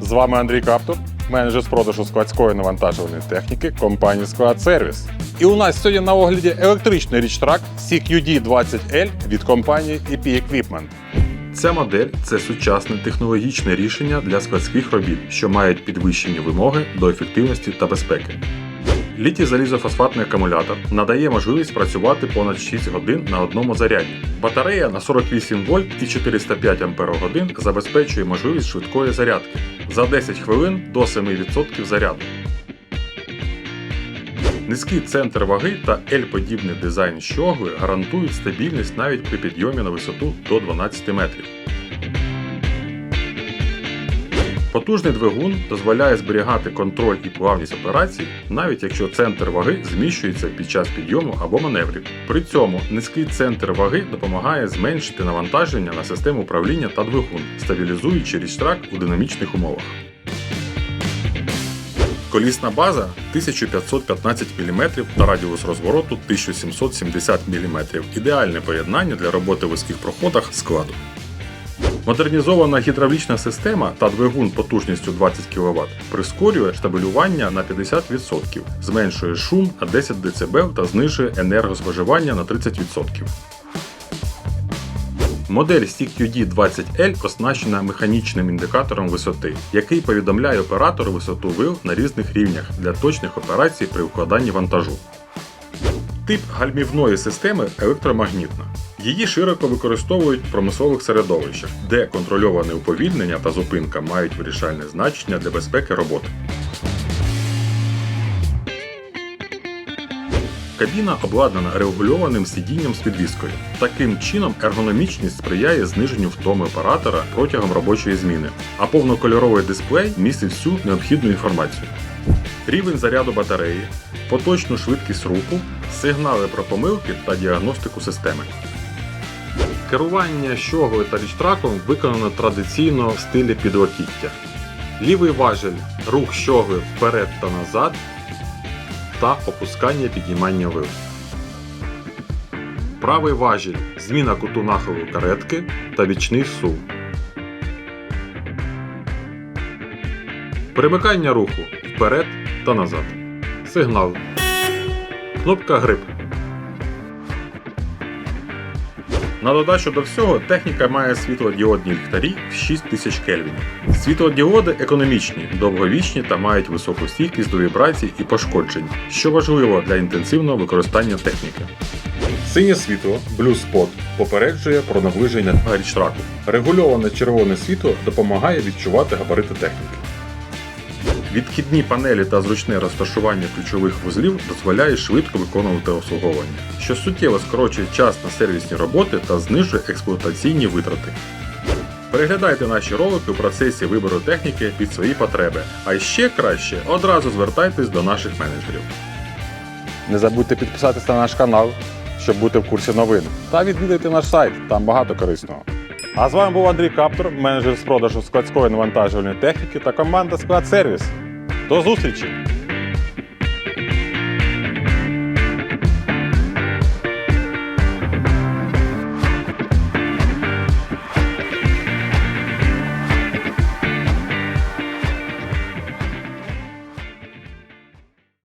З вами Андрій Каптур, менеджер з продажу складської навантажувальної техніки компанії Склад Сервіс. І у нас сьогодні на огляді електричний річтрак CQD20L від компанії EP Equipment. Ця модель це сучасне технологічне рішення для складських робіт, що мають підвищені вимоги до ефективності та безпеки. Літій залізофосфатний акумулятор надає можливість працювати понад 6 годин на одному заряді. Батарея на 48 вольт і 405 Ах забезпечує можливість швидкої зарядки за 10 хвилин до 7% заряду. Низький центр ваги та L-подібний дизайн щогли гарантують стабільність навіть при підйомі на висоту до 12 метрів. Потужний двигун дозволяє зберігати контроль і плавність операцій, навіть якщо центр ваги зміщується під час підйому або маневрів. При цьому низький центр ваги допомагає зменшити навантаження на систему управління та двигун, стабілізуючи річтрак у динамічних умовах. Колісна база 1515 мм та радіус розвороту 1770 мм. Ідеальне поєднання для роботи в вузьких проходах складу. Модернізована гідравлічна система та двигун потужністю 20 кВт прискорює штабелювання на 50%, зменшує шум на 10 дБ та знижує енергоспоживання на 30%. Модель CQD20L оснащена механічним індикатором висоти, який повідомляє оператору висоту вил на різних рівнях для точних операцій при вкладанні вантажу. Тип гальмівної системи електромагнітна. Її широко використовують в промислових середовищах, де контрольоване уповільнення та зупинка мають вирішальне значення для безпеки роботи. Кабіна обладнана регульованим сидінням з підвіскою. Таким чином ергономічність сприяє зниженню втоми оператора протягом робочої зміни, а повнокольоровий дисплей містить всю необхідну інформацію. Рівень заряду батареї, поточну швидкість руху, сигнали про помилки та діагностику системи. Керування щоглою та річтраком виконано традиційно в стилі підлокіття. Лівий важель рух щогли вперед та назад та опускання піднімання вил. Правий важіль зміна куту нахилу каретки та бічний сув. Перемикання руху вперед та назад. Сигнал. Кнопка грип. На додачу до всього, техніка має світлодіодні ліхтарі в 6000 Кельвін. Світлодіоди економічні, довговічні та мають високу стійкість до вібрацій і пошкоджень, що важливо для інтенсивного використання техніки. Синє світло Blue Spot попереджує про наближення річтраку. Регульоване червоне світло допомагає відчувати габарити техніки. Відхідні панелі та зручне розташування ключових вузлів дозволяє швидко виконувати обслуговування, що суттєво скорочує час на сервісні роботи та знижує експлуатаційні витрати. Переглядайте наші ролики у процесі вибору техніки під свої потреби, а ще краще одразу звертайтесь до наших менеджерів. Не забудьте підписатися на наш канал, щоб бути в курсі новин. Та відвідайте наш сайт, там багато корисного. А з вами був Андрій Каптур, менеджер з продажу складської навантажувальної техніки та команда Склад Сервіс. До зустрічі!